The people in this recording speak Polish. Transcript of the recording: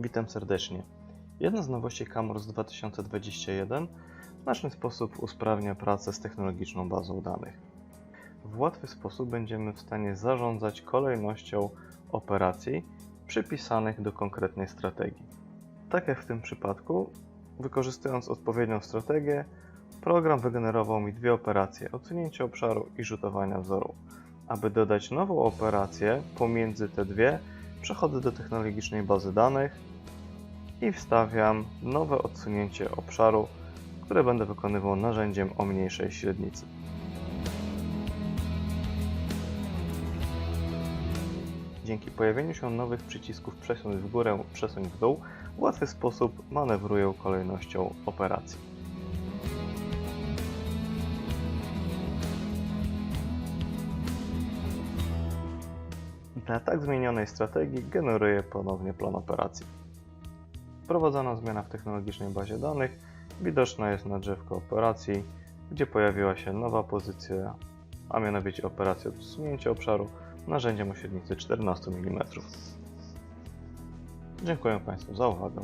Witam serdecznie. Jedna z nowości Camors 2021 w znaczny sposób usprawnia pracę z technologiczną bazą danych. W łatwy sposób będziemy w stanie zarządzać kolejnością operacji przypisanych do konkretnej strategii. Tak jak w tym przypadku, wykorzystując odpowiednią strategię, program wygenerował mi dwie operacje: odsunięcie obszaru i rzutowania wzoru. Aby dodać nową operację pomiędzy te dwie, przechodzę do technologicznej bazy danych i wstawiam nowe odsunięcie obszaru, które będę wykonywał narzędziem o mniejszej średnicy. Dzięki pojawieniu się nowych przycisków przesuń w górę, przesuń w dół, w łatwy sposób manewruję kolejnością operacji. Dla tak zmienionej strategii generuję ponownie plan operacji. Wprowadzona zmiana w technologicznej bazie danych widoczna jest na drzewko operacji, gdzie pojawiła się nowa pozycja, a mianowicie operacja odsunięcia obszaru narzędziem o średnicy 14 mm. Dziękuję Państwu za uwagę.